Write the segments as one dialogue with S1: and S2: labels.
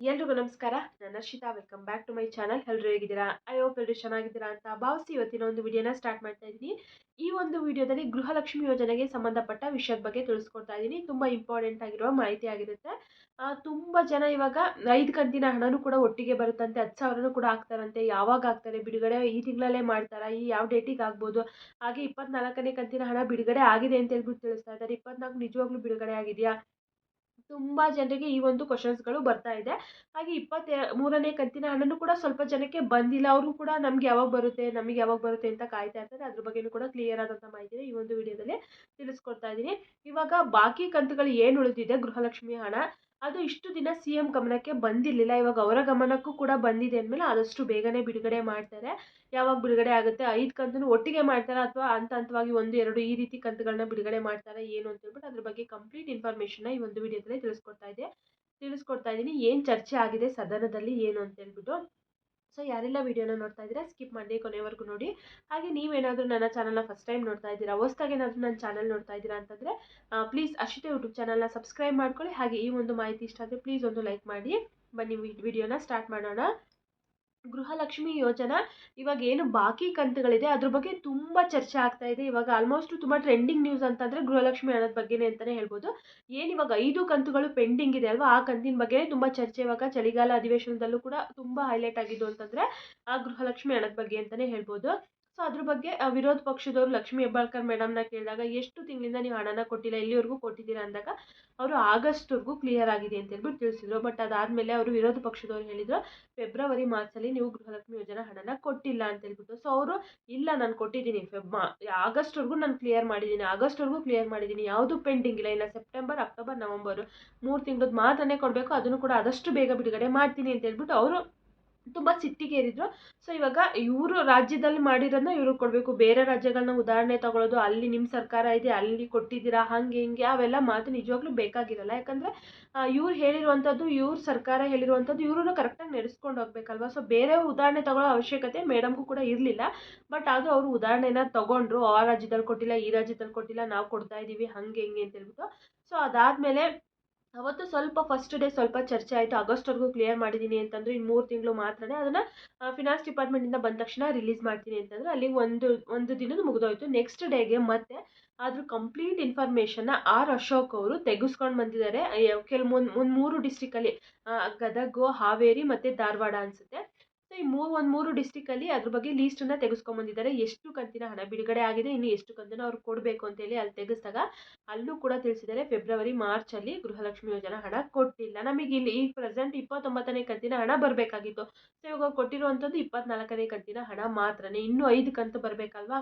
S1: ಎಲ್ರಿಗೂ ನಮಸ್ಕಾರ. ನಾನು Harshita welcome back to my channel ಎಲ್ಲರೂ ಹೇಗಿದ್ದೀರಾ? ಐ ಹೋಪ್ ಎಲ್ಲರೂ ಚೆನ್ನಾಗಿದ್ದೀರಾ ಅಂತ ಭಾವಿಸಿ ಇವತ್ತಿನ ಒಂದು ವಿಡಿಯೋನ ಸ್ಟಾರ್ಟ್ ಮಾಡ್ತಾ ಇದ್ದೀನಿ. ಈ ಒಂದು ವಿಡಿಯೋದಲ್ಲಿ ಗೃಹಲಕ್ಷ್ಮಿ ಯೋಜನೆಗೆ ಸಂಬಂಧಪಟ್ಟ ವಿಷಯದ ಬಗ್ಗೆ ತಿಳಿಸ್ಕೊಡ್ತಾ ಇದ್ದೀನಿ. ತುಂಬ ಇಂಪಾರ್ಟೆಂಟ್ ಆಗಿರುವ ಮಾಹಿತಿ ಆಗಿರುತ್ತೆ. ತುಂಬ ಜನ ಇವಾಗ ಐದು ಕಂತಿನ ಹಣನೂ ಕೂಡ ಒಟ್ಟಿಗೆ ಬರುತ್ತಂತೆ. ಹತ್ತು ಸಾವಿರನೂ ಕೂಡ ಆಗ್ತಾರಂತೆ. ಯಾವಾಗ ಆಗ್ತಾರೆ? ಬಿಡುಗಡೆ ಈ ತಿಂಗಳಲ್ಲೇ ಮಾಡ್ತಾರಾ? ಈ ಯಾವ ಡೇಟಿಗೆ ಆಗ್ಬೋದು? ಹಾಗೆ ಇಪ್ಪತ್ನಾಲ್ಕನೇ ಕಂತಿನ ಹಣ ಬಿಡುಗಡೆ ಆಗಿದೆ ಅಂತ ಹೇಳ್ಬಿಟ್ಟು ತಿಳಿಸ್ತಾ ಇದ್ದಾರೆ. ಇಪ್ಪತ್ನಾಲ್ಕು ನಿಜವಾಗ್ಲೂ ಬಿಡುಗಡೆ ಆಗಿದೆಯಾ? ತುಂಬ ಜನರಿಗೆ ಈ ಒಂದು ಕ್ವಶನ್ಸ್ಗಳು ಬರ್ತಾ ಇದೆ. ಹಾಗೆ ಇಪ್ಪತ್ತ, ಮೂರನೇ ಕಂತಿನ ಹಣನೂ ಕೂಡ ಸ್ವಲ್ಪ ಜನಕ್ಕೆ ಬಂದಿಲ್ಲ. ಅವರು ಕೂಡ ನಮ್ಗೆ ಯಾವಾಗ ಬರುತ್ತೆ, ನಮಗೆ ಯಾವಾಗ ಬರುತ್ತೆ ಅಂತ ಕಾಯ್ತಾ ಇರ್ತಾರೆ. ಅದ್ರ ಬಗ್ಗೆನೂ ಕೂಡ ಕ್ಲಿಯರ್ ಆದಂಥ ಮಾಹಿತಿನ ಈ ಒಂದು ವಿಡಿಯೋದಲ್ಲಿ ತಿಳಿಸ್ಕೊಡ್ತಾ ಇದ್ದೀನಿ. ಇವಾಗ ಬಾಕಿ ಕಂತುಗಳು ಏನು ಉಳಿದಿದೆ ಗೃಹಲಕ್ಷ್ಮಿ ಹಣ? ಅದು ಇಷ್ಟು ದಿನ ಸಿ ಎಂ ಗಮನಕ್ಕೆ ಬಂದಿರಲಿಲ್ಲ. ಇವಾಗ ಅವರ ಗಮನಕ್ಕೂ ಕೂಡ ಬಂದಿದೆ ಅಂದಮೇಲೆ ಆದಷ್ಟು ಬೇಗನೆ ಬಿಡುಗಡೆ ಮಾಡ್ತಾರೆ. ಯಾವಾಗ ಬಿಡುಗಡೆ ಆಗುತ್ತೆ? ಐದು ಕಂತನ್ನು ಒಟ್ಟಿಗೆ ಮಾಡ್ತಾರಾ ಅಥವಾ ಹಂತ ಹಂತವಾಗಿ ಒಂದು, ಎರಡು ಈ ರೀತಿ ಕಂತುಗಳನ್ನ ಬಿಡುಗಡೆ ಮಾಡ್ತಾರಾ ಏನು ಅಂತ ಹೇಳ್ಬಿಟ್ಟು ಅದ್ರ ಬಗ್ಗೆ ಕಂಪ್ಲೀಟ್ ಇನ್ಫಾರ್ಮೇಷನ್ನ ಈ ಒಂದು ವಿಡಿಯೋದಲ್ಲಿ ತಿಳಿಸ್ಕೊಡ್ತಾ ಇದೆ ತಿಳಿಸ್ಕೊಡ್ತಾ ಇದ್ದೀನಿ. ಏನು ಚರ್ಚೆ ಆಗಿದೆ, ಸದನದಲ್ಲಿ ಏನು ಅಂತ ಹೇಳ್ಬಿಟ್ಟು. ಸೊ ಯಾರೆಲ್ಲ ವೀಡಿಯೋನ ನೋಡ್ತಾ ಇದ್ದೀರಾ, ಸ್ಕಿಪ್ ಮಾಡಿ ಕೊನೆವರೆಗೂ ನೋಡಿ. ಹಾಗೆ ನೀವೇನಾದರೂ ನನ್ನ ಚಾನಲ್ನ ಫಸ್ಟ್ ಟೈಮ್ ನೋಡ್ತಾ ಇದ್ದೀರಾ, ಹೊಸ್ದಾಗಿ ಏನಾದರೂ ನನ್ನ ಚಾನಲ್ ನೋಡ್ತಾ ಇದ್ದೀರಾ ಅಂತಂದರೆ ಪ್ಲೀಸ್ ಅಷ್ಟೇ ಯೂಟ್ಯೂಬ್ ಚಾನಲ್ನ ಸಬ್ಸ್ಕ್ರೈಬ್ ಮಾಡ್ಕೊಳ್ಳಿ. ಹಾಗೆ ಈ ಒಂದು ಮಾಹಿತಿ ಇಷ್ಟ ಆದರೆ ಪ್ಲೀಸ್ ಒಂದು ಲೈಕ್ ಮಾಡಿ. ಬನ್ನಿ ವಿಡಿಯೋನ ಸ್ಟಾರ್ಟ್ ಮಾಡೋಣ. ಗೃಹಲಕ್ಷ್ಮಿ ಯೋಜನಾ ಇವಾಗ ಏನು ಬಾಕಿ ಕಂತುಗಳಿದೆ, ಅದ್ರ ಬಗ್ಗೆ ತುಂಬ ಚರ್ಚೆ ಆಗ್ತಾ ಇದೆ. ಇವಾಗ ಆಲ್ಮೋಸ್ಟ್ ತುಂಬ ಟ್ರೆಂಡಿಂಗ್ ನ್ಯೂಸ್ ಅಂತಂದರೆ ಗೃಹಲಕ್ಷ್ಮಿ ಹಣದ ಬಗ್ಗೆನೇ ಅಂತಲೇ ಹೇಳ್ಬೋದು. ಏನು ಇವಾಗ ಐದು ಕಂತುಗಳು ಪೆಂಡಿಂಗ್ ಇದೆ ಅಲ್ವಾ, ಆ ಕಂತಿನ ಬಗ್ಗೆ ತುಂಬ ಚರ್ಚೆ ಇವಾಗ ಚಳಿಗಾಲ ಅಧಿವೇಶನದಲ್ಲೂ ಕೂಡ ತುಂಬ ಹೈಲೈಟ್ ಆಗಿದ್ದು ಅಂತಂದರೆ ಆ ಗೃಹಲಕ್ಷ್ಮಿ ಹಣದ ಬಗ್ಗೆ ಅಂತಲೇ ಹೇಳ್ಬೋದು. ಸೊ ಅದ್ರ ಬಗ್ಗೆ ವಿರೋಧ ಪಕ್ಷದವರು ಲಕ್ಷ್ಮೀ ಹೆಬ್ಬಾಳ್ಕರ್ ಮೇಡಮ್ನ ಕೇಳಿದಾಗ, ಎಷ್ಟು ತಿಂಗಳಿಂದ ನೀವು ಹಣನ ಕೊಟ್ಟಿಲ್ಲ ಇಲ್ಲಿವರೆಗೂ ಕೊಟ್ಟಿದ್ದೀರಾ? ಅಂದಾಗ, ಅವರು ಆಗಸ್ಟ್ವರೆಗೂ ಕ್ಲಿಯರ್ ಆಗಿದೆ ಅಂತ ಹೇಳ್ಬಿಟ್ಟು ತಿಳಿಸಿದ್ರು. ಬಟ್ ಅದಾದಮೇಲೆ ಅವರು ವಿರೋಧ ಪಕ್ಷದವ್ರು ಹೇಳಿದ್ರು, ಫೆಬ್ರವರಿ ಮಾರ್ಚಲ್ಲಿ ನೀವು ಗೃಹಲಕ್ಷ್ಮಿ ಯೋಜನೆ ಹಣನ ಕೊಟ್ಟಿಲ್ಲ ಅಂತ ಹೇಳ್ಬಿಟ್ಟು. ಸೊ ಅವರು, ಇಲ್ಲ, ನಾನು ಕೊಟ್ಟಿದ್ದೀನಿ. ಫೆಬ್ ಆಗಸ್ಟ್ವರೆಗೂ ನಾನು ಕ್ಲಿಯರ್ ಮಾಡಿದ್ದೀನಿ. ಆಗಸ್ಟ್ವರೆಗೂ ಕ್ಲಿಯರ್ ಮಾಡಿದ್ದೀನಿ. ಯಾವುದು ಪೆಂಡಿಂಗ್ ಇಲ್ಲ. ಇನ್ನು ಸೆಪ್ಟೆಂಬರ್ ಅಕ್ಟೋಬರ್ ನವಂಬರು ಮೂರು ತಿಂಗಳದ್ದು ಮಾತ್ರನೇ ಕೊಡಬೇಕು. ಅದನ್ನು ಕೂಡ ಆದಷ್ಟು ಬೇಗ ಬಿಡುಗಡೆ ಮಾಡ್ತೀನಿ. ಅಂತ ಹೇಳ್ಬಿಟ್ಟು ಅವರು ತುಂಬ ಸಿಟ್ಟಿಗೇರಿದ್ರು. ಸೊ ಇವಾಗ ಇವರು ರಾಜ್ಯದಲ್ಲಿ ಮಾಡಿರೋದನ್ನ ಇವ್ರಿಗೆ ಕೊಡಬೇಕು. ಬೇರೆ ರಾಜ್ಯಗಳನ್ನ ಉದಾಹರಣೆ ತಗೊಳ್ಳೋದು ಅಲ್ಲಿ ನಿಮ್ಮ ಸರ್ಕಾರ ಇದೆ, ಅಲ್ಲಿ ಕೊಟ್ಟಿದ್ದೀರಾ, ಹಂಗೆ ಹಿಂಗೆ, ಅವೆಲ್ಲ ಮಾತು ನಿಜವಾಗ್ಲೂ ಬೇಕಾಗಿರಲ್ಲ. ಯಾಕಂದರೆ ಇವ್ರು ಹೇಳಿರುವಂಥದ್ದು, ಇವ್ರ ಸರ್ಕಾರ ಹೇಳಿರುವಂಥದ್ದು ಇವರು ಕರೆಕ್ಟಾಗಿ ನಡೆಸ್ಕೊಂಡು ಹೋಗ್ಬೇಕಲ್ವಾ? ಸೊ ಬೇರೆ ಉದಾಹರಣೆ ತಗೊಳ್ಳೋ ಅವಶ್ಯಕತೆ ಮೇಡಮ್ಗೂ ಕೂಡ ಇರಲಿಲ್ಲ. ಬಟ್ ಆದರೂ ಅವರು ಉದಾಹರಣೆನ ತಗೊಂಡ್ರು, ಆ ರಾಜ್ಯದಲ್ಲಿ ಕೊಟ್ಟಿಲ್ಲ, ಈ ರಾಜ್ಯದಲ್ಲಿ ಕೊಟ್ಟಿಲ್ಲ, ನಾವು ಕೊಡ್ತಾ ಇದ್ದೀವಿ ಹಂಗೆ ಹಿಂಗೆ ಅಂತ ಹೇಳ್ಬಿಟ್ಟು. ಸೊ ಅದಾದಮೇಲೆ ಅವತ್ತು ಸ್ವಲ್ಪ ಫಸ್ಟ್ ಡೇ ಸ್ವಲ್ಪ ಚರ್ಚೆ ಆಯಿತು. ಆಗಸ್ಟ್ವರೆಗೂ ಕ್ಲಿಯರ್ ಮಾಡಿದ್ದೀನಿ ಅಂತಂದ್ರೆ ಇನ್ನು ಮೂರು ತಿಂಗಳು ಮಾತ್ರನೇ ಅದನ್ನು ಫಿನಾನ್ಸ್ ಡಿಪಾರ್ಟ್ಮೆಂಟಿಂದ ಬಂದ ತಕ್ಷಣ ರಿಲೀಸ್ ಮಾಡ್ತೀನಿ ಅಂತಂದ್ರೆ ಅಲ್ಲಿ ಒಂದು ಒಂದು ದಿನದ ಮುಗಿದೋಯ್ತು. ನೆಕ್ಸ್ಟ್ ಡೇಗೆ ಮತ್ತೆ ಅದ್ರ ಕಂಪ್ಲೀಟ್ ಇನ್ಫಾರ್ಮೇಷನ್ನ ಆರ್ ಅಶೋಕ್ ಅವರು ತೆಗೆಸ್ಕೊಂಡು ಬಂದಿದ್ದಾರೆ. ಕೆಲವು ಒಂದು ಒಂದು ಮೂರು ಡಿಸ್ಟಿಕಲ್ಲಿ ಗದಗ, ಹಾವೇರಿ ಮತ್ತು ಧಾರವಾಡ ಅನಿಸುತ್ತೆ. ಸೊ ಈ ಮೂರು ಒಂದು ಮೂರು ಡಿಸ್ಟಿಕಲ್ಲಿ ಅದ್ರ ಬಗ್ಗೆ ಲೀಸ್ಟನ್ನು ತೆಗೆಸ್ಕೊಂಬಂದಿದ್ದಾರೆ ಎಷ್ಟು ಕಂತಿನ ಹಣ ಬಿಡುಗಡೆ ಆಗಿದೆ, ಇನ್ನು ಎಷ್ಟು ಕಂತನ್ನು ಅವ್ರು ಕೊಡಬೇಕು ಅಂತೇಳಿ ಅಲ್ಲಿ ತೆಗೆಸಿದಾಗ ಅಲ್ಲೂ ಕೂಡ ತಿಳಿಸಿದ್ದಾರೆ ಫೆಬ್ರವರಿ ಮಾರ್ಚಲ್ಲಿ ಗೃಹಲಕ್ಷ್ಮಿ ಯೋಜನಾ ಹಣ ಕೊಟ್ಟಿಲ್ಲ. ನಮಗೆ ಇಲ್ಲಿ ಈಗ ಪ್ರೆಸೆಂಟ್ ಇಪ್ಪತ್ತೊಂಬತ್ತನೇ ಕಂತಿನ ಹಣ ಬರಬೇಕಾಗಿತ್ತು. ಸೊ ಇವಾಗ ಕೊಟ್ಟಿರುವಂಥದ್ದು ಇಪ್ಪತ್ನಾಲ್ಕನೇ ಕಂತಿನ ಹಣ ಮಾತ್ರನೇ. ಇನ್ನೂ ಐದು ಕಂತು ಬರಬೇಕಲ್ವಾ?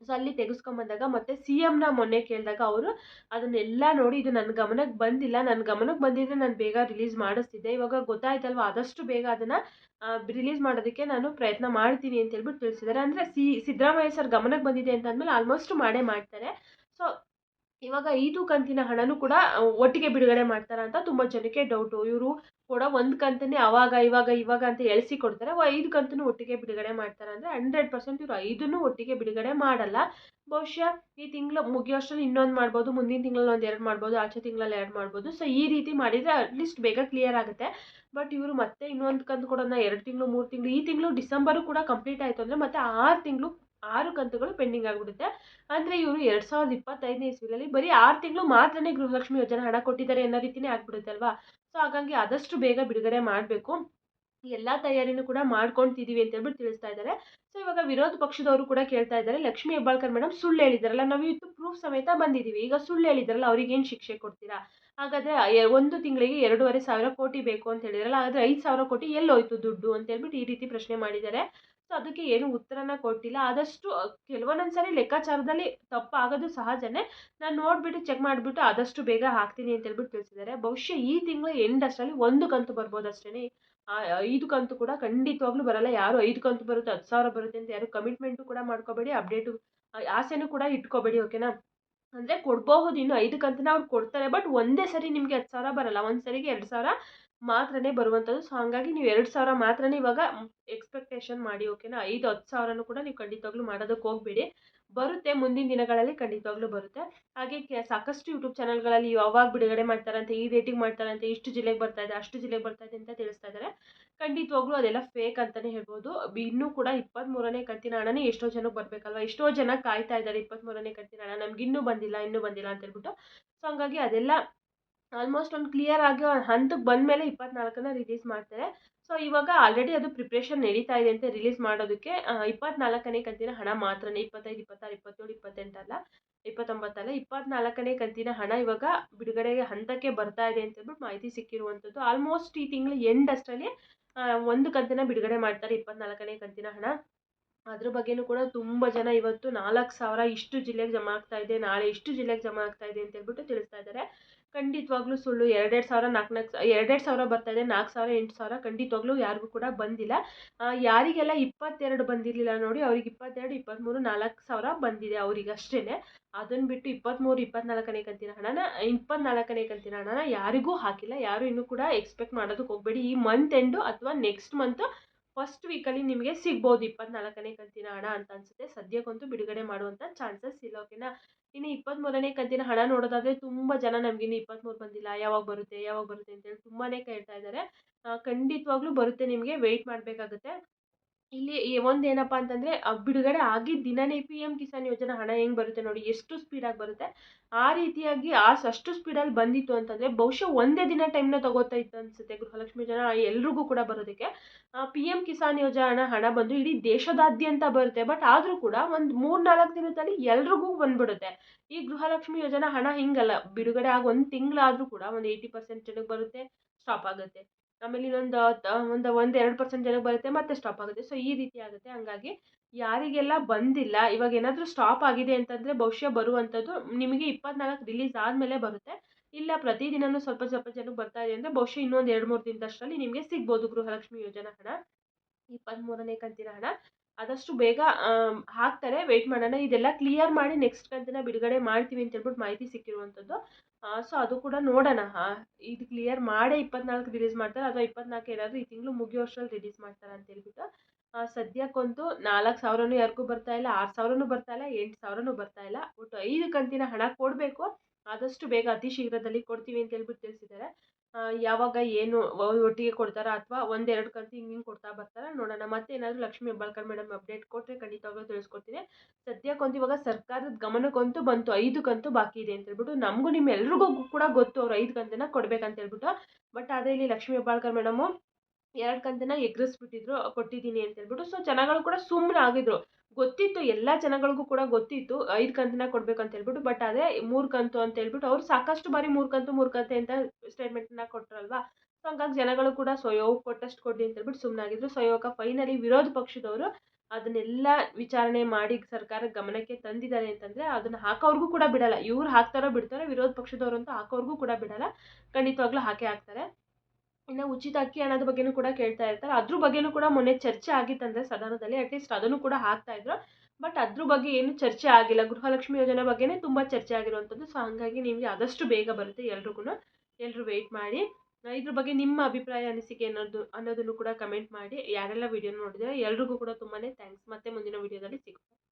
S1: ಸೊ ಅಲ್ಲಿ ತೆಗೆಸ್ಕೊಂಬಂದಾಗ ಮತ್ತೆ ಸಿ ಎಮ್ನ ಮೊನ್ನೆ ಕೇಳಿದಾಗ ಅವರು ಅದನ್ನೆಲ್ಲ ನೋಡಿ ಇದು ನನ್ನ ಗಮನಕ್ಕೆ ಬಂದಿಲ್ಲ ನನ್ನ ಗಮನಕ್ಕೆ ಬಂದಿದ್ರೆ ನಾನು ಬೇಗ ರಿಲೀಸ್ ಮಾಡಿಸ್ತಿದ್ದೆ. ಇವಾಗ ಗೊತ್ತಾಯ್ತಲ್ವ? ಆದಷ್ಟು ಬೇಗ ಅದನ್ನು ರಿಲೀಸ್ ಮಾಡೋದಕ್ಕೆ ನಾನು ಪ್ರಯತ್ನ ಮಾಡ್ತೀನಿ ಅಂತ ಹೇಳ್ಬಿಟ್ಟು ತಿಳಿಸಿದ್ದಾರೆ. ಅಂದರೆ ಸಿ, ಸಿದ್ದರಾಮಯ್ಯ ಸರ್ ಗಮನಕ್ಕೆ ಬಂದಿದೆ ಅಂತ ಅಂದಮೇಲೆ ಆಲ್ಮೋಸ್ಟ್ ಮಾಡೇ ಮಾಡ್ತಾರೆ. ಸೊ ಇವಾಗ ಐದು ಕಂತಿನ ಹಣನೂ ಕೂಡ ಒಟ್ಟಿಗೆ ಬಿಡುಗಡೆ ಮಾಡ್ತಾರೆ ಅಂತ ತುಂಬ ಜನಕ್ಕೆ ಡೌಟು ಇವರು ಕೊಡೋ ಒಂದು ಕಂತನ್ನೇ ಅವಾಗ, ಇವಾಗ ಇವಾಗ ಅಂತ ಎಳ್ಸಿ ಕೊಡ್ತಾರೆ. ಐದು ಕಂತನ್ನು ಒಟ್ಟಿಗೆ ಬಿಡುಗಡೆ ಮಾಡ್ತಾರೆ. ಅಂದರೆ ಹಂಡ್ರೆಡ್ ಪರ್ಸೆಂಟ್ ಇವರು ಐದನ್ನು ಒಟ್ಟಿಗೆ ಬಿಡುಗಡೆ ಮಾಡಲ್ಲ. ಬಹುಶಃ ಈ ತಿಂಗಳು ಮುಗಿಯೋಷ್ಟರಲ್ಲಿ ಇನ್ನೊಂದು ಮಾಡ್ಬೋದು, ಮುಂದಿನ ತಿಂಗಳಲ್ಲಿ ಒಂದು ಎರಡು ಮಾಡ್ಬೋದು, ಆಚೆ ತಿಂಗಳಲ್ಲಿ ಎರಡು ಮಾಡ್ಬೋದು. ಸೊ ಈ ರೀತಿ ಮಾಡಿದರೆ ಅಟ್ಲೀಸ್ಟ್ ಬೇಗ ಕ್ಲಿಯರ್ ಆಗುತ್ತೆ. ಬಟ್ ಇವರು ಮತ್ತೆ ಇನ್ನೊಂದು ಕಂತು ಕೊಡೋಣ ಎರಡು ತಿಂಗಳು, ಮೂರು ತಿಂಗಳು, ಈ ತಿಂಗಳು ಡಿಸೆಂಬರು ಕೂಡ ಕಂಪ್ಲೀಟ್ ಆಯಿತು ಅಂದರೆ ಮತ್ತೆ ಆರು ತಿಂಗಳು, ಆರು ಕಂತುಗಳು ಪೆಂಡಿಂಗ್ ಆಗಿಬಿಡುತ್ತೆ. ಅಂದರೆ ಇವರು ಎರಡು ಸಾವಿರದ ಇಪ್ಪತ್ತೈದನೇ ಇಸ್ವಿಯಲ್ಲಿ ಬರೀ ಆರು ತಿಂಗಳು ಮಾತ್ರನೇ ಗೃಹಲಕ್ಷ್ಮಿ ಯೋಜನೆ ಹಣ ಕೊಟ್ಟಿದ್ದಾರೆ ಅನ್ನೋ ರೀತಿನೇ ಆಗ್ಬಿಡುತ್ತೆ ಅಲ್ವಾ? ಸೊ ಹಾಗಾಗಿ ಆದಷ್ಟು ಬೇಗ ಬಿಡುಗಡೆ ಮಾಡಬೇಕು. ಎಲ್ಲ ತಯಾರಿನೂ ಕೂಡ ಮಾಡ್ಕೊಳ್ತಿದ್ದೀವಿ ಅಂತ ಹೇಳ್ಬಿಟ್ಟು ತಿಳಿಸ್ತಾ ಇದ್ದಾರೆ. ಸೊ ಇವಾಗ ವಿರೋಧ ಪಕ್ಷದವರು ಕೂಡ ಕೇಳ್ತಾ ಇದ್ದಾರೆ. ಲಕ್ಷ್ಮೀ ಹೆಬ್ಬಾಳ್ಕರ್ ಮೇಡಮ್ ಸುಳ್ಳು ಹೇಳಿದಾರಲ್ಲ ನಾವು ಇವತ್ತು ಪ್ರೂಫ್ ಸಮೇತ ಬಂದಿದ್ದೀವಿ ಈಗ ಸುಳ್ಳು ಹೇಳಿದಾರಲ್ಲ ಅವ್ರಿಗೆ ಏನು ಶಿಕ್ಷೆ ಕೊಡ್ತೀರಾ? ಹಾಗಾದರೆ ಒಂದು ತಿಂಗಳಿಗೆ ಎರಡೂವರೆ ಸಾವಿರ ಕೋಟಿ ಬೇಕು ಅಂತ ಹೇಳಿದ್ರಲ್ಲ ಆದರೆ ಐದು ಸಾವಿರ ಕೋಟಿ ಎಲ್ಲೋಯ್ತು ದುಡ್ಡು ಅಂತ ಹೇಳ್ಬಿಟ್ಟು ಈ ರೀತಿ ಪ್ರಶ್ನೆ ಮಾಡಿದ್ದಾರೆ. ಸೊ ಅದಕ್ಕೆ ಏನು ಉತ್ತರನ ಕೊಟ್ಟಿಲ್ಲ. ಆದಷ್ಟು ಕೆಲವೊಂದೊಂದು ಸರಿ ಲೆಕ್ಕಾಚಾರದಲ್ಲಿ ತಪ್ಪಾಗೋದು ಸಹಜನೇ ನಾನು ನೋಡಿಬಿಟ್ಟು ಚೆಕ್ ಮಾಡಿಬಿಟ್ಟು ಆದಷ್ಟು ಬೇಗ ಹಾಕ್ತೀನಿ ಅಂತ ಹೇಳ್ಬಿಟ್ಟು ತಿಳಿಸಿದ್ದಾರೆ. ಬಹುಶಃ ಈ ತಿಂಗಳು ಎಂಡ್ ಅಷ್ಟರಲ್ಲಿ ಒಂದು ಕಂತು ಬರ್ಬೋದು ಅಷ್ಟೇ ಐದು ಕಂತು ಕೂಡ ಖಂಡಿತವಾಗ್ಲೂ ಬರಲ್ಲ. ಯಾರು ಐದು ಕಂತು ಬರುತ್ತೆ, ಹತ್ತು ಸಾವಿರ ಬರುತ್ತೆ ಅಂತ ಯಾರು ಕಮಿಟ್ಮೆಂಟು ಕೂಡ ಮಾಡ್ಕೋಬೇಡಿ ಅಪ್ಡೇಟು ಆಸೆನೂ ಕೂಡ ಇಟ್ಕೋಬೇಡಿ ಓಕೆನಾ ಅಂದರೆ ಕೊಡಬಹುದು ಇನ್ನು ಐದು ಕಂತನ ಅವ್ರು ಕೊಡ್ತಾರೆ ಬಟ್ ಒಂದೇ ಸರಿ ನಿಮಗೆ ಹತ್ತು ಸಾವಿರ ಬರಲ್ಲ. ಒಂದು ಸರಿಗೆ ಎರಡು ಸಾವಿರ ಮಾತ್ರನೇ ಬರುವಂಥದ್ದು ಸೊ ಹಾಗಾಗಿ ನೀವು ಎರಡು ಸಾವಿರ ಮಾತ್ರನೇ ಇವಾಗ ಎಕ್ಸ್ಪೆಕ್ಟೇಷನ್ ಮಾಡಿ ಓಕೆನಾ ಐದು, ಹತ್ತು ಸಾವಿರನೂ ಕೂಡ ನೀವು ಖಂಡಿತವಾಗ್ಲೂ ಮಾಡೋದಕ್ಕೆ ಹೋಗಬೇಡಿ. ಬರುತ್ತೆ, ಮುಂದಿನ ದಿನಗಳಲ್ಲಿ ಖಂಡಿತವಾಗ್ಲೂ ಬರುತ್ತೆ. ಹಾಗೆ ಸಾಕಷ್ಟು ಯೂಟ್ಯೂಬ್ ಚಾನಲ್ಗಳಲ್ಲಿ ಯಾವಾಗ ಬಿಡುಗಡೆ ಮಾಡ್ತಾರಂತೆ, ಈ ರೇಟಿಂಗ್ ಮಾಡ್ತಾರಂತೆ, ಇಷ್ಟು ಜಿಲ್ಲೆಗೆ ಬರ್ತಾ ಇದೆ, ಅಷ್ಟು ಜಿಲ್ಲೆಗೆ ಬರ್ತಾ ಇದೆ ಅಂತ ತಿಳಿಸ್ತಾ ಇದ್ದಾರೆ. ಖಂಡಿತವಾಗ್ಲೂ ಅದೆಲ್ಲ ಫೇಕ್ ಅಂತಲೇ ಹೇಳ್ಬೋದು. ಇನ್ನೂ ಕೂಡ ಇಪ್ಪತ್ತ್ಮೂರನೇ ಕಂತಿನ ಹಣನೇ ಎಷ್ಟೋ ಜನಕ್ಕೆ ಬರಬೇಕಲ್ವ? ಎಷ್ಟೋ ಜನ ಕಾಯ್ತಾ ಇದ್ದಾರೆ ಇಪ್ಪತ್ತ್ಮೂರನೇ ಕಂತಿನ ಹಣ. ನಮ್ಗೆ ಇನ್ನೂ ಬಂದಿಲ್ಲ ಇನ್ನೂ ಬಂದಿಲ್ಲ ಅಂತ ಹೇಳ್ಬಿಟ್ಟು. ಸೊ ಹಂಗಾಗಿ ಅದೆಲ್ಲ ಆಲ್ಮೋಸ್ಟ್ ಒಂದು ಕ್ಲಿಯರ್ ಆಗಿ ಹಂತಕ್ಕೆ ಬಂದಮೇಲೆ ಇಪ್ಪತ್ನಾಲ್ಕನ್ನ ರಿಲೀಸ್ ಮಾಡ್ತಾರೆ. ಸೊ ಇವಾಗ ಆಲ್ರೆಡಿ ಅದು ಪ್ರಿಪ್ರೇಷನ್ ನಡೀತಾ ಇದೆ ಅಂತ ರಿಲೀಸ್ ಮಾಡೋದಕ್ಕೆ ಇಪ್ಪತ್ನಾಲ್ಕನೇ ಕಂತಿನ ಹಣ ಮಾತ್ರನೇ, ಇಪ್ಪತ್ತೈದು, ಇಪ್ಪತ್ತಾರು, ಇಪ್ಪತ್ತೇಳು ಇಪ್ಪತ್ತೆಂಟಲ್ಲ ಇಪ್ಪತ್ತೊಂಬತ್ತಲ್ಲ ಇಪ್ಪತ್ನಾಲ್ಕನೇ ಕಂತಿನ ಹಣ ಇವಾಗ ಬಿಡುಗಡೆಗೆ ಹಂತಕ್ಕೆ ಬರ್ತಾ ಇದೆ ಅಂತ ಮಾಹಿತಿ ಸಿಕ್ಕಿರುವಂಥದ್ದು. ಆಲ್ಮೋಸ್ಟ್ ಈ ತಿಂಗಳು ಎಂಡ್ ಅಷ್ಟರಲ್ಲಿ ಒಂದು ಕಂತಿನ ಬಿಡುಗಡೆ ಮಾಡ್ತಾರೆ ಇಪ್ಪತ್ನಾಲ್ಕನೇ ಕಂತಿನ ಹಣ. ಅದ್ರ ಬಗ್ಗೆನೂ ಕೂಡ ತುಂಬ ಜನ ಇವತ್ತು ನಾಲ್ಕು ಸಾವಿರ ಇಷ್ಟು ಜಿಲ್ಲೆಗೆ ಜಮಾ ಆಗ್ತಾ ಇದೆ, ನಾಳೆ ಇಷ್ಟು ಜಿಲ್ಲೆಗೆ ಜಮಾ ಆಗ್ತಾ ಇದೆ ಅಂತ ಹೇಳ್ಬಿಟ್ಟು ತಿಳಿಸ್ತಾ ಇದ್ದಾರೆ. ಖಂಡಿತವಾಗ್ಲೂ ಸುಳ್ಳು. ಎರಡೆರಡು ಸಾವಿರ ನಾಲ್ಕು ನಾಲ್ಕು ಎರಡೆರಡು ಸಾವಿರ ಬರ್ತಾ ಇದೆ. ನಾಲ್ಕು ಸಾವಿರ, ಎಂಟು ಸಾವಿರ ಖಂಡಿತವಾಗ್ಲೂ ಯಾರಿಗೂ ಕೂಡ ಬಂದಿಲ್ಲ. ಯಾರಿಗೆಲ್ಲ ಇಪ್ಪತ್ತೆರಡು ಬಂದಿರಲಿಲ್ಲ ನೋಡಿ, ಅವ್ರಿಗೆ ಇಪ್ಪತ್ತೆರಡು ಇಪ್ಪತ್ತ್ಮೂರು ನಾಲ್ಕು ಸಾವಿರ ಬಂದಿದೆ ಅವ್ರಿಗೆ ಅಷ್ಟೇ ಅದನ್ನು ಬಿಟ್ಟು ಇಪ್ಪತ್ತ್ಮೂರು ಇಪ್ಪತ್ನಾಲ್ಕನೇ ಕಂತಿನ ಹಣನ, ಇಪ್ಪತ್ನಾಲ್ಕನೇ ಕಂತಿನ ಹಣನ ಯಾರಿಗೂ ಹಾಕಿಲ್ಲ. ಯಾರು ಇನ್ನೂ ಕೂಡ ಎಕ್ಸ್ಪೆಕ್ಟ್ ಮಾಡೋದಕ್ಕೆ ಹೋಗಬೇಡಿ. ಈ ಮಂತ್ ಎಂಡು ಅಥವಾ ನೆಕ್ಸ್ಟ್ ಮಂತು ಫಸ್ಟ್ ವೀಕಲ್ಲಿ ನಿಮಗೆ ಸಿಗ್ಬೋದು ಇಪ್ಪತ್ನಾಲ್ಕನೇ ಕಂತಿನ ಹಣ ಅಂತ ಅನಿಸುತ್ತೆ. ಸದ್ಯಕ್ಕಂತೂ ಬಿಡುಗಡೆ ಮಾಡುವಂಥ ಚಾನ್ಸಸ್ ಇಲ್ಲ ಓಕೆನಾ ಇನ್ನು ಇಪ್ಪತ್ತ್ಮೂರನೇ ಕಂತಿನ ಹಣ ನೋಡೋದಾದರೆ ತುಂಬ ಜನ ನಮಗಿನ್ನು ಇಪ್ಪತ್ತ್ಮೂರು ಬಂದಿಲ್ಲ, ಯಾವಾಗ ಬರುತ್ತೆ ಯಾವಾಗ ಬರುತ್ತೆ ಅಂತೇಳಿ ತುಂಬಾ ಕೇಳ್ತಾ ಇದ್ದಾರೆ. ಖಂಡಿತವಾಗ್ಲೂ ಬರುತ್ತೆ ನಿಮಗೆ ವೆಯ್ಟ್ ಮಾಡಬೇಕಾಗುತ್ತೆ. ಇಲ್ಲಿ ಒಂದು ಏನಪ್ಪ ಅಂತಂದರೆ ಬಿಡುಗಡೆ ಆಗಿದ್ದ ದಿನನೇ ಪಿ ಎಂ ಕಿಸಾನ್ ಯೋಜನಾ ಹಣ ಹೆಂಗೆ ಬರುತ್ತೆ ನೋಡಿ, ಎಷ್ಟು ಸ್ಪೀಡಾಗಿ ಬರುತ್ತೆ. ಆ ರೀತಿಯಾಗಿ ಆ ಅಷ್ಟು ಸ್ಪೀಡಲ್ಲಿ ಬಂದಿತ್ತು ಅಂತಂದರೆ, ಬಹುಶಃ ಒಂದೇ ದಿನ ಟೈಮ್ನ ತಗೋತಾ ಇತ್ತು ಅನಿಸುತ್ತೆ ಗೃಹಲಕ್ಷ್ಮಿ ಯೋಜನೆ ಎಲ್ರಿಗೂ ಕೂಡ ಬರೋದಕ್ಕೆ. ಪಿ ಎಂ ಕಿಸಾನ್ ಯೋಜನೆ ಹಣ ಬಂದು ಇಡೀ ದೇಶದಾದ್ಯಂತ ಬರುತ್ತೆ, ಬಟ್ ಆದರೂ ಕೂಡ ಒಂದು ಮೂರು ನಾಲ್ಕು ದಿನದಲ್ಲಿ ಎಲ್ರಿಗೂ ಬಂದ್ಬಿಡುತ್ತೆ. ಈ ಗೃಹಲಕ್ಷ್ಮಿ ಯೋಜನೆ ಹಣ ಹಿಂಗಲ್ಲ, ಬಿಡುಗಡೆ ಆಗ ಒಂದು ತಿಂಗಳಾದರೂ ಕೂಡ ಒಂದು ಏಯ್ಟಿ ಪರ್ಸೆಂಟ್ ಜನಕ್ಕೆ ಬರುತ್ತೆ ಸ್ಟಾಪ್ ಆಗುತ್ತೆ. ಆಮೇಲೆ ಇನ್ನೊಂದು, ಒಂದು ಒಂದು, ಎರಡು ಪರ್ಸೆಂಟ್ ಜನಕ್ಕೆ ಬರುತ್ತೆ, ಮತ್ತೆ ಸ್ಟಾಪ್ ಆಗುತ್ತೆ. ಸೊ ಈ ರೀತಿ ಆಗುತ್ತೆ. ಹಂಗಾಗಿ ಯಾರಿಗೆಲ್ಲ ಬಂದಿಲ್ಲ, ಇವಾಗ ಏನಾದರೂ ಸ್ಟಾಪ್ ಆಗಿದೆ ಅಂತಂದರೆ ಬಹುಶಃ ಬರುವಂಥದ್ದು ನಿಮಗೆ ಇಪ್ಪತ್ನಾಲ್ಕು ರಿಲೀಸ್ ಆದಮೇಲೆ ಬರುತ್ತೆ. ಇಲ್ಲ ಪ್ರತಿದಿನವೂ ಸ್ವಲ್ಪ ಸ್ವಲ್ಪ ಜನಕ್ಕೆ ಬರ್ತಾ ಇದೆ ಅಂದರೆ ಬಹುಶಃ ಇನ್ನೊಂದು ಎರಡು, ಮೂರು ದಿನದಷ್ಟರಲ್ಲಿ ನಿಮಗೆ ಸಿಗ್ಬೋದು ಗೃಹಲಕ್ಷ್ಮಿ ಯೋಜನಾ ಹಣ. ಇಪ್ಪತ್ತ್ಮೂರನೇ ಕಂತಿನ ಹಣ. ಆದಷ್ಟು ಬೇಗ ಹಾಕ್ತಾರೆ. ವೆಯ್ಟ್ ಮಾಡೋಣ. ಇದೆಲ್ಲ ಕ್ಲಿಯರ್ ಮಾಡಿ ನೆಕ್ಸ್ಟ್ ಕಂತಿನ ಬಿಡುಗಡೆ ಮಾಡ್ತೀವಿ ಅಂತ ಹೇಳ್ಬಿಟ್ಟು ಮಾಹಿತಿ ಸಿಕ್ಕಿರುವಂಥದ್ದು. ಸೊ ಅದು ಕೂಡ ನೋಡೋಣ. ಇದು ಕ್ಲಿಯರ್ ಮಾಡೇ ಇಪ್ಪತ್ನಾಲ್ಕು ರಿಲೀಸ್ ಮಾಡ್ತಾರೆ. ಅಥವಾ ಇಪ್ಪತ್ನಾಲ್ಕು ಏನಾದರೂ ಈ ತಿಂಗಳು ಮುಗಿಯೋಷ್ಟರಲ್ಲಿ ರಿಲೀಸ್ ಮಾಡ್ತಾರೆ ಅಂತ ಹೇಳ್ಬಿಟ್ಟು. ಸದ್ಯಕ್ಕಂತೂ ನಾಲ್ಕು ಸಾವಿರನೂ ಯಾರಿಗೂ ಬರ್ತಾ ಇಲ್ಲ, ಆರು ಸಾವಿರನೂ ಬರ್ತಾ ಇಲ್ಲ, ಎಂಟು ಸಾವಿರನೂ ಬರ್ತಾ ಇಲ್ಲ. ಒಟ್ಟು ಐದು ಕಂತಿನ ಹಣ ಕೊಡಬೇಕು. ಆದಷ್ಟು ಬೇಗ ಅತಿ ಶೀಘ್ರದಲ್ಲಿ ಕೊಡ್ತೀವಿ ಅಂತ ಹೇಳ್ಬಿಟ್ಟು ತಿಳಿಸಿದ್ದಾರೆ. ಯಾವಾಗ ಏನು ಒಟ್ಟಿಗೆ ಕೊಡ್ತಾರಾ ಅಥವಾ ಒಂದೆರಡು ಕಂತು ಹಿಂಗೆ ಹಿಂಗೆ ಕೊಡ್ತಾ ಬರ್ತಾರಾ ನೋಡೋಣ. ಮತ್ತೆ ಏನಾದರೂ ಲಕ್ಷ್ಮೀ ಹೆಬ್ಬಾಳ್ಕರ್ ಮೇಡಮ್ ಅಪ್ಡೇಟ್ ಕೊಟ್ಟರೆ ಖಂಡಿತವಾಗ್ಲೂ ತಿಳಿಸ್ಕೊಡ್ತೀನಿ. ಸದ್ಯಕ್ಕೊಂದು ಇವಾಗ ಸರ್ಕಾರದ ಗಮನಕ್ಕಂತೂ ಬಂತು, ಐದು ಕಂತು ಬಾಕಿ ಇದೆ ಅಂತ ಹೇಳ್ಬಿಟ್ಟು ನಮಗೂ ನಿಮ್ಮೆಲ್ರಿಗೂ ಕೂಡ ಗೊತ್ತು ಅವ್ರು ಐದು ಕಂತನ್ನ ಕೊಡ್ಬೇಕಂತ ಹೇಳ್ಬಿಟ್ಟು. ಬಟ್ ಆದರೆ ಇಲ್ಲಿ ಲಕ್ಷ್ಮೀ ಹೆಬ್ಬಾಳ್ಕರ್ ಮೇಡಮು ಎರಡು ಕಂತನ್ನ ಎಗ್ರಿಸ್ಬಿಟ್ಟಿದ್ರು, ಕೊಟ್ಟಿದ್ದೀನಿ ಅಂತ ಹೇಳ್ಬಿಟ್ಟು. ಸೊ ಜನಗಳು ಕೂಡ ಸುಮ್ಮನೆ ಆಗಿದ್ರು ಗೊತ್ತಿತ್ತು ಎಲ್ಲ ಜನಗಳಿಗೂ ಕೂಡ ಗೊತ್ತಿತ್ತು, ಐದು ಕಂತನ್ನ ಕೊಡಬೇಕು ಅಂತ ಹೇಳ್ಬಿಟ್ಟು ಬಟ್ ಅದೇ ಮೂರು ಕಂತು ಅಂತ ಹೇಳ್ಬಿಟ್ಟು ಅವ್ರು ಸಾಕಷ್ಟು ಬಾರಿ ಮೂರು ಕಂತು, ಮೂರು ಕಂತೆ ಅಂತ ಸ್ಟೇಟ್ಮೆಂಟ್ನ ಕೊಟ್ಟರಲ್ವಾ ಸೊ ಹಂಗಾಗಿ ಜನಗಳು ಕೂಡ ಸೊಯೋಗ ಕೊಟ್ಟಷ್ಟು ಕೊಡಿ ಅಂತ ಹೇಳ್ಬಿಟ್ಟು ಸುಮ್ಮನಾಗಿದ್ರು ಸೊ ಇವಾಗ ಫೈನಲಿ ವಿರೋಧ ಪಕ್ಷದವರು ಅದನ್ನೆಲ್ಲ ವಿಚಾರಣೆ ಮಾಡಿ ಸರ್ಕಾರ ಗಮನಕ್ಕೆ ತಂದಿದ್ದಾರೆ ಅಂತಂದರೆ ಅದನ್ನು ಹಾಕೋರ್ಗೂ ಕೂಡ ಬಿಡಲ್ಲ. ಇವ್ರು ಹಾಕ್ತಾರೋ ಬಿಡ್ತಾರೋ ವಿರೋಧ ಪಕ್ಷದವರು ಅಂತ ಹಾಕೋರ್ಗೂ ಕೂಡ ಬಿಡಲ್ಲ. ಖಂಡಿತವಾಗ್ಲೂ ಹಾಕೇ ಹಾಕ್ತಾರೆ. ಇನ್ನು ಉಚಿತ ಅಕ್ಕಿ ಹಣದ ಬಗ್ಗೆನೂ ಕೂಡ ಕೇಳ್ತಾ ಇರ್ತಾರೆ. ಅದ್ರ ಬಗ್ಗೆನೂ ಕೂಡ ಮೊನ್ನೆ ಚರ್ಚೆ ಆಗಿತ್ತಂದರೆ ಸದನದಲ್ಲಿ ಅಟ್ಲೀಸ್ಟ್ ಅದನ್ನು ಕೂಡ ಹಾಕ್ತಾ ಇದ್ರು. ಬಟ್ ಅದ್ರ ಬಗ್ಗೆ ಏನು ಚರ್ಚೆ ಆಗಿಲ್ಲ. ಗೃಹಲಕ್ಷ್ಮಿ ಯೋಜನೆ ಬಗ್ಗೆನೇ ತುಂಬ ಚರ್ಚೆ ಆಗಿರುವಂಥದ್ದು ಸೊ ಹಾಗಾಗಿ ನಿಮಗೆ ಆದಷ್ಟು ಬೇಗ ಬರುತ್ತೆ ಎಲ್ರಿಗೂ ಎಲ್ಲರೂ ವೇಟ್ ಮಾಡಿ. ಇದ್ರ ಬಗ್ಗೆ ನಿಮ್ಮ ಅಭಿಪ್ರಾಯ, ಅನಿಸಿಕೆ ಅನ್ನೋದು, ಅನ್ನೋದನ್ನು ಕೂಡ ಕಮೆಂಟ್ ಮಾಡಿ. ಯಾರೆಲ್ಲ ವಿಡಿಯೋ ನೋಡಿದ್ರೆ ಎಲ್ರಿಗೂ ಕೂಡ ತುಂಬಾ ಥ್ಯಾಂಕ್ಸ್ ಮತ್ತೆ ಮುಂದಿನ ವಿಡಿಯೋದಲ್ಲಿ ಸಿಗುತ್ತೆ